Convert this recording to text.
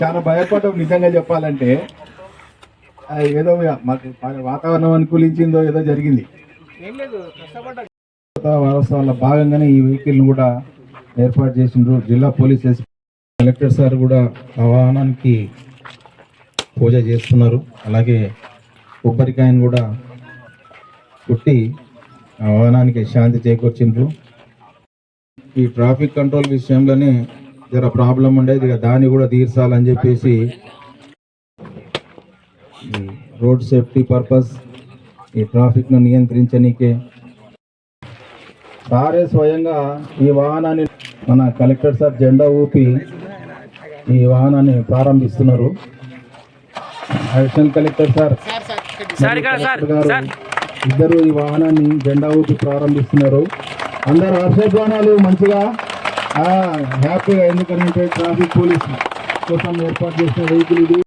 చాలా భయపడ్డాం. నిజంగా చెప్పాలంటే ఏదో మాకు వాతావరణం అనుకూలించిందో ఏదో జరిగింది. వారోత్సవాల భాగంగానే ఈ వెహికల్ కూడా ఏర్పాటు చేసిండ్రు. జిల్లా పోలీస్ ఎస్పీ కలెక్టర్ సార్ కూడా ఆ వాహనానికి పూజ చేస్తున్నారు. అలాగే కొబ్బరికాయను కూడా కుట్టి ఆ వాహనానికి శాంతి చేకూర్చిండ్రు. ఈ ట్రాఫిక్ కంట్రోల్ విషయంలోనే జర ప్రాబ్లం ఉండేది ఇక దాన్ని కూడా తీర్చాలని చెప్పేసి రోడ్ సేఫ్టీ పర్పస్ ఈ ట్రాఫిక్ను నియంత్రించనీకే సారే స్వయంగా ఈ వాహనాన్ని మన కలెక్టర్ సార్ జెండా ఊపి ఈ వాహనాన్ని ప్రారంభిస్తున్నారు. అడిషనల్ కలెక్టర్ సార్ గారు ఇద్దరు ఈ వాహనాన్ని జెండా ఊపి ప్రారంభిస్తున్నారు. అందరు హర్షధ్వానాలు మంచిగా హ్యాపీగా ఎందుకంటే ట్రాఫిక్ పోలీస్ కోసం ఏర్పాటు చేసిన వెహికల్ ఇది.